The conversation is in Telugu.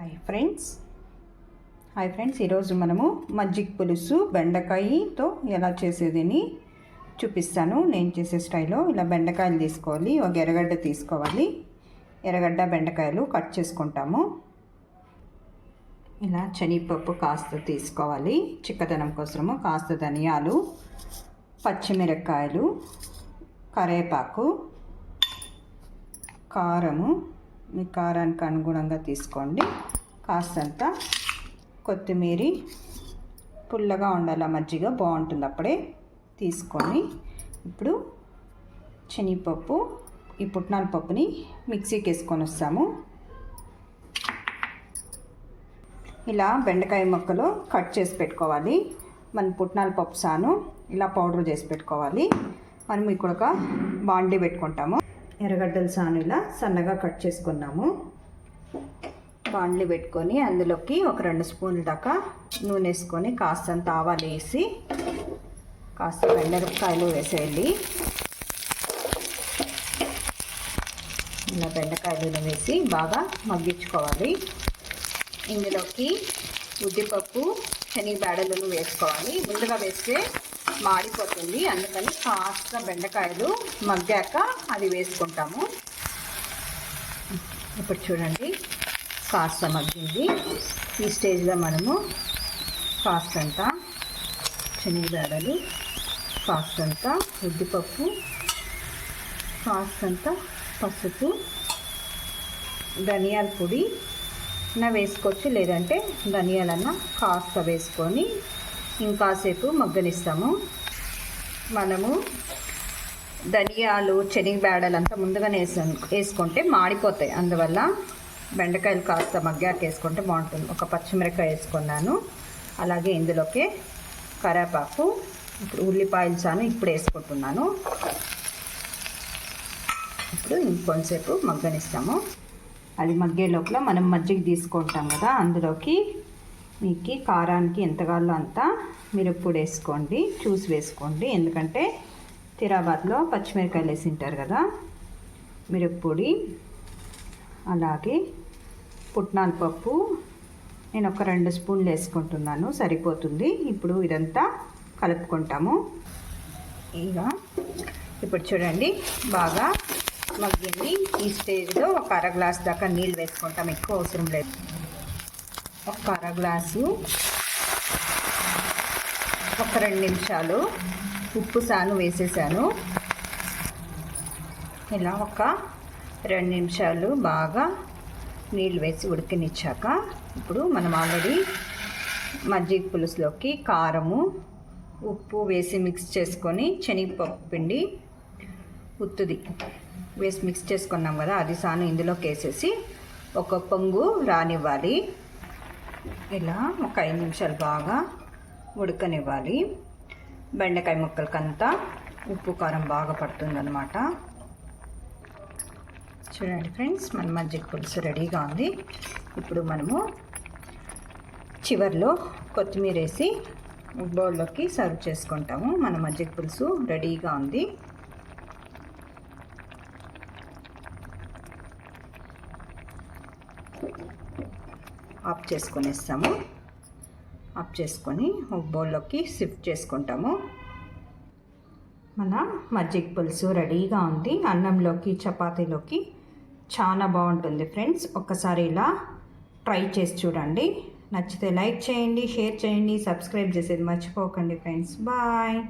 హాయ్ ఫ్రెండ్స్ హాయ్ ఫ్రెండ్స్ ఈరోజు మనము మజ్జిగ పులుసు బెండకాయతో ఎలా చేసేదని చూపిస్తాను. నేను చేసే స్టైల్లో ఇలా బెండకాయలు తీసుకోవాలి ఒక ఎర్రగడ్డ తీసుకోవాలి. ఎర్రగడ్డ బెండకాయలు కట్ చేసుకుంటాము. ఇలా శనగపప్పు కాస్త తీసుకోవాలి. చిక్కదనం కోసము కాస్త ధనియాలు పచ్చిమిరపకాయలు కరివేపాకు కారము మీ కారానికి అనుగుణంగా తీసుకోండి. కాస్తంత కొత్తిమీర పుల్లగా ఉండాలి మజ్జిగ బాగుంటుంది అప్పుడే తీసుకొని ఇప్పుడు శనగపప్పు ఈ పుట్నాల పప్పుని మిక్సీకి వేసుకొని వస్తాము. ఇలా బెండకాయ ముక్కలు కట్ చేసి పెట్టుకోవాలి. మన పుట్నాల పప్పు సాను ఇలా పౌడర్ చేసి పెట్టుకోవాలి. మనం ఇక్కడ ఒక బాండీ పెట్టుకుంటాము. ఎర్రగడ్డల సాను ఇలా సన్నగా కట్ చేసుకున్నాము. బాండ్లీ పెట్టుకొని అందులోకి ఒక రెండు స్పూన్ల దాకా నూనె వేసుకొని కాస్తంత ఆవాలు వేసి కాస్త బెండకాయలు వేసేయండి ఇలా బెండకాయలు వేసి బాగా మగ్గించుకోవాలి. ఇందులోకి ఉద్దిపప్పు శనగబేడలను వేసుకోవాలి. ముందుగా వేస్తే మాడిపోతుంది. అందుకని కాస్త బెండకాయలు మగ్గాక అది వేసుకుంటాము. ఇప్పుడు చూడండి కాస్త మగ్గింది. ఈ స్టేజ్లో మనము కాస్తంత శనగబేడలు అంతా ఉద్దిపప్పు కాస్తంత పసుపు ధనియాల పొడి. నా వేసుకోవచ్చు? లేదంటే ధనియాలన్నా కాస్త వేసుకొని ఇంకాసేపు మగ్గనిస్తాము. మనము ధనియాలు శనగబేడలు అంతా ముందుగానే వేసు. వేసుకుంటే మాడిపోతాయి. అందువల్ల బెండకాయలు కాస్త మగ్గాక వేసుకుంటే బాగుంటుంది. ఒక పచ్చిమిరకాయ వేసుకున్నాను. అలాగే ఇందులోకి కరేపాకు ఇప్పుడు ఉల్లిపాయలు చాను ఇప్పుడు వేసుకుంటున్నాను. ఇప్పుడు ఇంకొంతసేపు మగ్గనిస్తాము. అది మగ్గే లోపల మనం మజ్జిగ తీసుకుంటాం కదా అందులోకి మీకు కారానికి ఎంత కావాలో మిరప్పొడి వేసుకోండి చూసి వేసుకోండి. ఎందుకంటే తిరాబాద్లో పచ్చిమిరకాయలు వేసి ఉంటారు కదా. మిరప్పొడి అలాగే పుట్నాల పప్పు. నేను ఒక రెండు స్పూన్లు వేసుకుంటున్నాను సరిపోతుంది. ఇప్పుడు ఇదంతా కలుపుకుంటాము. ఇక ఇప్పుడు చూడండి బాగా మగ్గింది. ఈ స్టేజ్లో ఒక అర గ్లాస్ దాకా నీళ్ళు వేసుకుంటాం ఎక్కువ అవసరం లేదు. ఒక అర గ్లాసు ఒక రెండు నిమిషాలు ఉప్పు సాను వేసేసాను. ఇలా ఒక రెండు నిమిషాలు బాగా నీళ్ళు వేసి ఉడికినిచ్చాక ఇప్పుడు మనం ఆల్రెడీ మజ్జిగ పులుసులోకి కారము ఉప్పు వేసి మిక్స్ చేసుకొని శనగపప్పు పిండి ఉత్తుది. వేసి మిక్స్ చేసుకున్నాం కదా అది సాను ఇందులోకి వేసేసి ఒక పొంగు రానివ్వాలి. ఇలా ఒక ఐదు నిమిషాలు బాగా ఉడకనివ్వాలి. బెండకాయ ముక్కలకంతా ఉప్పు కారం బాగా పడుతుందన్నమాట. చూడండి ఫ్రెండ్స్ మన మజ్జిగ పులుసు రెడీగా ఉంది. ఇప్పుడు మనము చివర్లో కొత్తిమీర వేసి బౌల్లోకి సర్వ్ చేసుకుంటాము. మన మజ్జిగ పులుసు రెడీగా ఉంది. ఆఫ్ చేసుకునేస్తాము. అప్ చేసుకొని ఒక బౌల్లోకి షిఫ్ట్ చేసుకుంటాము. మన మజ్జిగ పులుసు రెడీగా ఉంది. అన్నంలోకి చపాతీలోకి చాలా బాగుంటుంది ఫ్రెండ్స్. ఒక్కసారి ఇలా ట్రై చేసి చూడండి. నచ్చితే లైక్ చేయండి షేర్ చేయండి సబ్స్క్రైబ్ చేసేది మర్చిపోకండి ఫ్రెండ్స్. బాయ్.